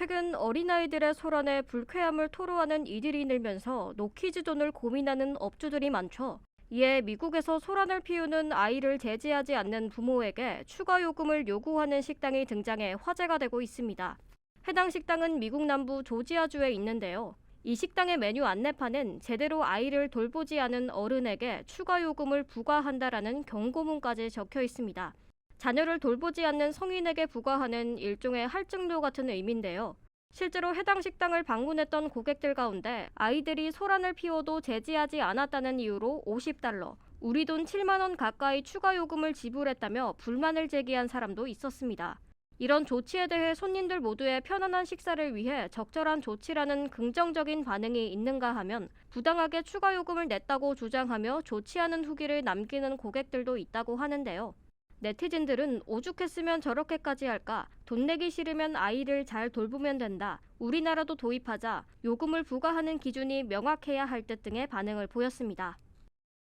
최근 어린아이들의 소란에 불쾌함을 토로하는 이들이 늘면서 노키즈존을 고민하는 업주들이 많죠. 이에 미국에서 소란을 피우는 아이를 제지하지 않는 부모에게 추가 요금을 요구하는 식당이 등장해 화제가 되고 있습니다. 해당 식당은 미국 남부 조지아주에 있는데요. 이 식당의 메뉴 안내판은 제대로 아이를 돌보지 않은 어른에게 추가 요금을 부과한다라는 경고문까지 적혀 있습니다. 자녀를 돌보지 않는 성인에게 부과하는 일종의 할증료 같은 의미인데요. 실제로 해당 식당을 방문했던 고객들 가운데 아이들이 소란을 피워도 제지하지 않았다는 이유로 50달러, 우리 돈 7만 원 가까이 추가 요금을 지불했다며 불만을 제기한 사람도 있었습니다. 이런 조치에 대해 손님들 모두의 편안한 식사를 위해 적절한 조치라는 긍정적인 반응이 있는가 하면 부당하게 추가 요금을 냈다고 주장하며 않은 후기를 남기는 고객들도 있다고 하는데요. 네티즌들은 오죽했으면 저렇게까지 할까? 돈 내기 싫으면 아이를 잘 돌보면 된다. 우리나라도 도입하자. 요금을 부과하는 기준이 명확해야 할 듯 등의 반응을 보였습니다.